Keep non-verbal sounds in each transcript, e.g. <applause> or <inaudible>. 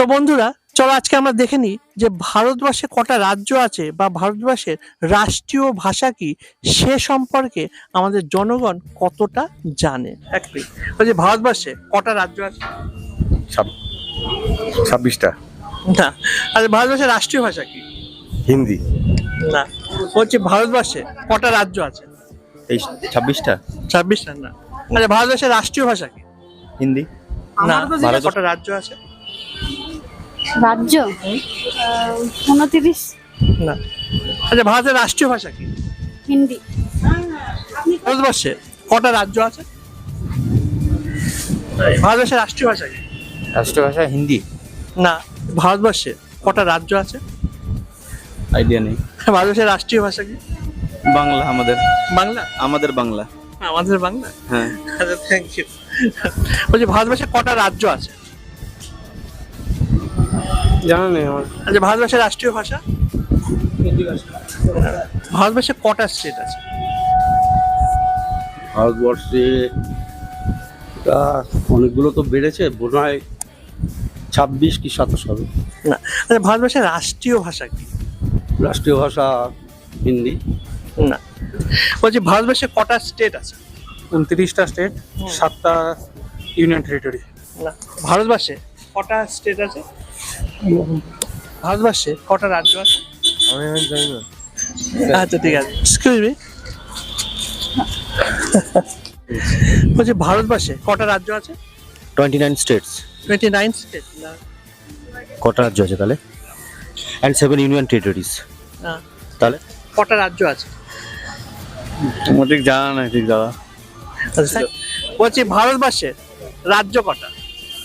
তো বন্ধুরা চলো আজকে আমরা দেখে নিই যে ভারতবর্ষে কটা রাজ্য আছে বা ভারতবর্ষের রাষ্ট্রীয় ভাষা কি সে সম্পর্কে আমাদের জনগণ কতটা জানে। এক বলছি ভারতবর্ষে কটা রাজ্য আছে? ছাব- ছাব্বিশটা। না আচ্ছা ভারতবর্ষের রাষ্ট্রীয় ভাষা কি? হিন্দি। না বলছি ভারতবর্ষে কটা রাজ্য আছে? এই ছাব্বিশটা। ছাব্বিশটা না আচ্ছা ভারতবর্ষের রাষ্ট্রীয় ভাষা কি? হিন্দি। না ভারত- কটা রাজ্য আছে? রাজ্য? উনত্রিশ? না। আচ্ছা ভারতের রাষ্ট্রীয় ভাষা কি? হিন্দি। ভারতবর্ষে কটা রাজ্য আছে? ভারতবর্ষের রাষ্ট্রীয় ভাষা কি? রাষ্ট্রভাষা হিন্দি। না ভারতবর্ষে কটা রাজ্য আছে? আইডিয়া নেই। ভারতবর্ষের রাষ্ট্রীয় ভাষা কি? বাংলা আমাদের। বাংলা? আমাদের বাংলা। আমাদের বাংলা? হ্যাঁ। আচ্ছা থ্যাংক ইউ বলছি ভারতবর্ষে কটা রাজ্য আছে? জানা নেই আমার। আচ্ছা ভারতবর্ষের রাষ্ট্রীয় ভাষা? ভারতবর্ষে কটা স্টেট আছে? ভারতবর্ষে তা অনেকগুলো তো বেড়েছে হয় ছাব্বিশ কি সাতাশ হবে। না আচ্ছা ভারতবর্ষের রাষ্ট্রীয় ভাষা কি? রাষ্ট্রীয় ভাষা হিন্দি। না বলছি ভারতবর্ষে কটা স্টেট আছে? উনত্রিশটা স্টেট সাতটা ইউনিয়ন টেরিটরি না ভারতবর্ষে কটা স্টেট আছে? ভারতবর্ষে কটা রাজ্য আছে? আমি জানি না। আচ্ছা ঠিক আছে। এক্সকিউজ মি বলছি ভারতবর্ষে কটা রাজ্য আছে? Twenty nine states twenty nine state কটা রাজ্য আছে তাহলে? And seven union territories. তাহলে? কটা রাজ্য আছে? তোমার ঠিক জানা নাই ঠিক দাদা। আচ্ছা, বলছি ভারতবর্ষে রাজ্য কটা?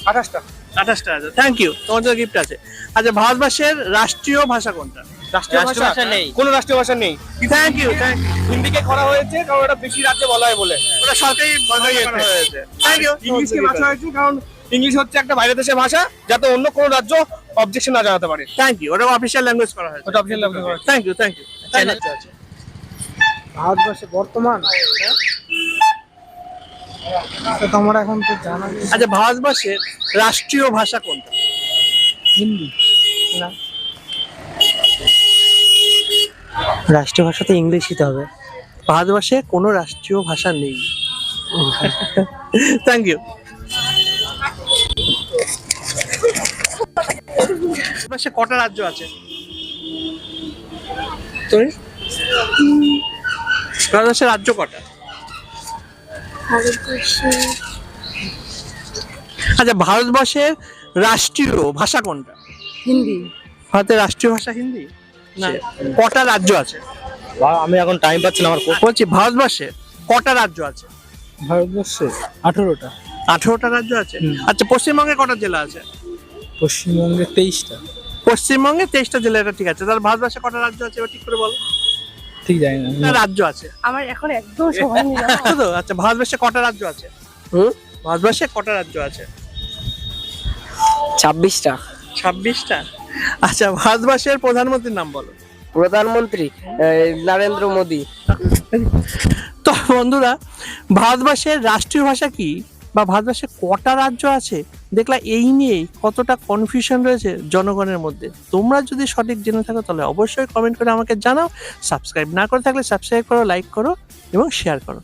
আঠাশটা। আঠাশটা রাজ্য থ্যাংক ইউ তোমার জন্য গিফট আছে। আচ্ছা ভারতবর্ষের রাষ্ট্রীয় ভাষা কোনটা? রাষ্ট্রীয় ভাষা নেই। কোনো রাষ্ট্রীয় ভাষা নেই। থ্যাংক ইউ থ্যাংক হিন্দিকে করা হয়েছে কারণ এটা বেশি রাজ্যে বলা হয় বলে। ওটা সরকারি ভাষায় হয়েছে। থ্যাংক ইউ ইংলিশকে বাঁচা হয়েছে কারণ ইংলিশ হচ্ছে একটা বাইরের দেশের ভাষা যাতে অন্য কোনো রাজ্য অবজেকশন না জানাতে পারে। থ্যাংক ইউ ওটা অফিসিয়াল ল্যাঙ্গুয়েজ করা হয়েছে। ওটা official language thank you thank you আছে। ভারতবর্ষে বর্তমান তো তোমার এখন তো জানা। আচ্ছা ভারতবর্ষের রাষ্ট্রীয় ভাষা কোনটা? হিন্দি। না। রাষ্ট্রীয় ভাষা তো ইংলিশই তো হবে। ভারতবর্ষে কোনো রাষ্ট্রীয় ভাষা নেই। থ্যাংক ইউ ভারতবর্ষে কটা রাজ্য আছে? তুমি ভারতবর্ষের রাজ্য কটা? আচ্ছা ভারতবর্ষের রাষ্ট্রীয় ভাষা কোনটা? হিন্দি। ভারতের রাষ্ট্রীয় ভাষা হিন্দি? না। কটা রাজ্য আছে? আমি এখন টাইম পাচ্ছি না আমার বলছি ভারতবর্ষে কটা রাজ্য আছে? ভারতবর্ষে আঠেরোটা। আঠেরোটা রাজ্য আছে? আচ্ছা পশ্চিমবঙ্গে কটা জেলা আছে? পশ্চিমবঙ্গে তেইশটা। পশ্চিমবঙ্গে তেইশটা জেলা এটা ঠিক আছে। তাহলে ভারতবর্ষে কটা রাজ্য আছে এবার ঠিক করে বলো। ঠিক জানি না। কটা রাজ্য আছে। আমার এখন একদম সময় নেই <laughs> তো আচ্ছা ভারতবর্ষে কটা রাজ্য আছে? হুম? ভারতবর্ষে কটা রাজ্য আছে? ছাব্বিশটা। ছাব্বিশটা? আচ্ছা ভারতবর্ষের প্রধানমন্ত্রীর নাম বলো। প্রধানমন্ত্রী নরেন্দ্র মোদী। তো বন্ধুরা ভারতবর্ষের রাষ্ট্রীয় ভাষা কি? বা ভারতবর্ষে কটা রাজ্য আছে? দেখলা এই নিয়েই কতটা কনফিউশন রয়েছে জনগণের মধ্যে। তোমরা যদি সঠিক জেনে থাকো, তাহলে অবশ্যই কমেন্ট করে আমাকে জানাও। সাবস্ক্রাইব না করে থাকলে সাবস্ক্রাইব করো লাইক করো এবং শেয়ার করো।